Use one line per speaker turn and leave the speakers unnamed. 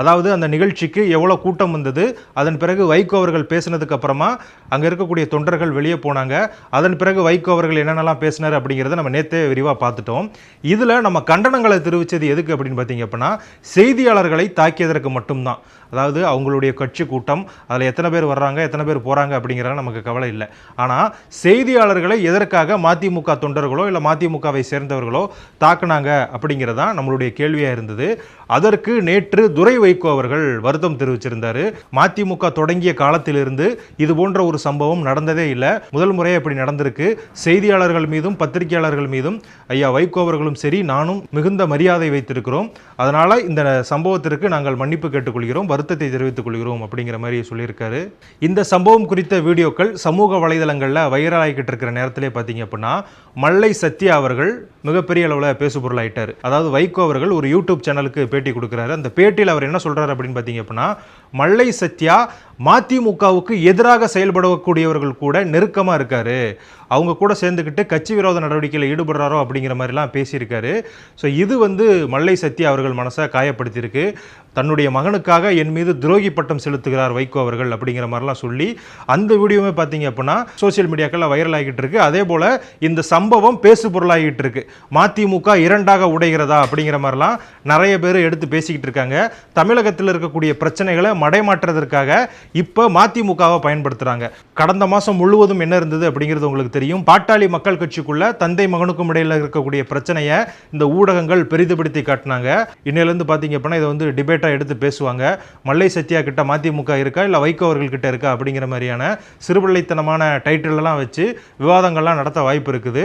அதாவது அந்த நிகழ்ச்சிக்கு எவ்வளோ கூட்டம் வந்தது அதன் பிறகு வைகோ அவர்கள் பேசினதுக்கு அப்புறமா அங்கே இருக்கக்கூடிய தொண்டர்கள் வெளியே போனாங்க. அதன் பிறகு வைகோ அவர்கள் என்னென்னலாம் பேசினார் அப்படிங்கிறத நம்ம நேற்றே விரிவாக பார்த்துட்டோம். இதில் நம்ம கண்டனங்களை தெரிவித்தது எதுக்கு அப்படின்னு பார்த்தீங்க அப்படின்னா செய்தியாளர்களை தாக்கியதற்கு மட்டும்தான். அதாவது அவங்களுடைய கட்சி கூட்டம் அதில் எத்தனை பேர் வர்றாங்க எத்தனை பேர் போகிறாங்க அப்படிங்கிறத நமக்கு கவலை இல்லை. ஆனால் செய்தியாளர்களை எதற்காக மதிமுக தொண்டர்களோ இல்லை மதிமுகவை சேர்ந்தவர்களோ தாக்குனாங்க அப்படிங்கிறதான் நம்மளுடைய கேள்வியாக இருந்தது. அதற்கு நேற்று துறை வைகோ அவர்கள் வருத்தம் தெரிவிச்சிருந்தார். மதிமுக தொடங்கிய காலத்திலிருந்து இது போன்ற ஒரு சம்பவம் நடந்ததே இல்லை. முதல் முறையாக இப்படி நடந்திருக்கு. செய்தியாளர்கள் மீதும் பத்திரிகையாளர்கள் மீதும் ஐயா வைகோ அவர்களும் சரி நானும் மிகுந்த மரியாதை வைத்திருக்கிறோம். அதனால் இந்த சம்பவத்திற்கு நாங்கள் மன்னிப்பு கேட்டுக்கொள்கிறோம் வருத்தத்தை தெரிவித்துக் கொள்கிறோம் அப்படிங்கிற மாதிரி சொல்லியிருக்காரு. இந்த சம்பவம் குறித்த வீடியோக்கள் சமூக வலைதளங்களில் வைரல் ஆகிக்கிட்டு இருக்கிற நேரத்திலே பார்த்தீங்க அப்படின்னா மல்லை சத்யா அவர்கள் மிகப்பெரிய அளவில் பேசுபொருளாயிட்டார். அதாவது வைகோ அவர்கள் ஒரு யூடியூப் சேனலுக்கு பேட்டி கொடுக்குறாரு. அந்த பேட்டியில் அவர் என்ன சொல்றாரு அப்படின்னு பார்த்தீங்க அப்படின்னா மல்லை சத்யா மதிமுகவுக்கு எதிராக செயல்படக்கூடியவர்கள் கூட நெருக்கமாக இருக்கார். அவங்க கூட சேர்ந்துக்கிட்டு கட்சி விரோத நடவடிக்கையில் ஈடுபடுறாரோ அப்படிங்கிற மாதிரிலாம் பேசியிருக்காரு. ஸோ இது வந்து மல்லை சத்யா அவர்கள் மனசை காயப்படுத்தியிருக்கு. தன்னுடைய மகனுக்காக என் மீது துரோகி பட்டம் செலுத்துகிறார் வைகோ அவர்கள் அப்படிங்கிற மாதிரிலாம் சொல்லி அந்த வீடியோவே பார்த்தீங்க அப்படின்னா சோஷியல் மீடியாக்கெல்லாம் வைரல் ஆகிட்டு இருக்கு. அதே போல் இந்த சம்பவம் பேசு பொருளாகிட்டு இருக்கு. மதிமுக இரண்டாக உடைகிறதா அப்படிங்கிற மாதிரிலாம் நிறைய பேர் எடுத்து பேசிக்கிட்டு இருக்காங்க. தமிழகத்தில் இருக்கக்கூடிய பிரச்சனைகளை மடைமாற்றுறதற்காக இப்போ மதிமுகவை பயன்படுத்துகிறாங்க கடந்த மாதம் முழுவதும் என்ன இருந்தது அப்படிங்கிறது உங்களுக்கு தெரியும். பாட்டாளி மக்கள் கட்சிக்குள்ள தந்தை மகனுக்கும் இடையில் இருக்கக்கூடிய பிரச்சனையை இந்த ஊடகங்கள் பெரிதுபடுத்தி காட்டினாங்க. இன்னிலேருந்து பார்த்தீங்க அப்படின்னா இதை வந்து டிபேட்டாக எடுத்து பேசுவாங்க. மல்லை சத்யா கிட்ட மதிமுக இருக்கா? இல்லை வைகோ அவர்கள்கிட்ட இருக்கா? அப்படிங்கிற மாதிரியான சிறுபிள்ளைத்தனமான டைட்டிலெல்லாம் வச்சு விவாதங்கள்லாம் நடத்த வாய்ப்பு இருக்குது.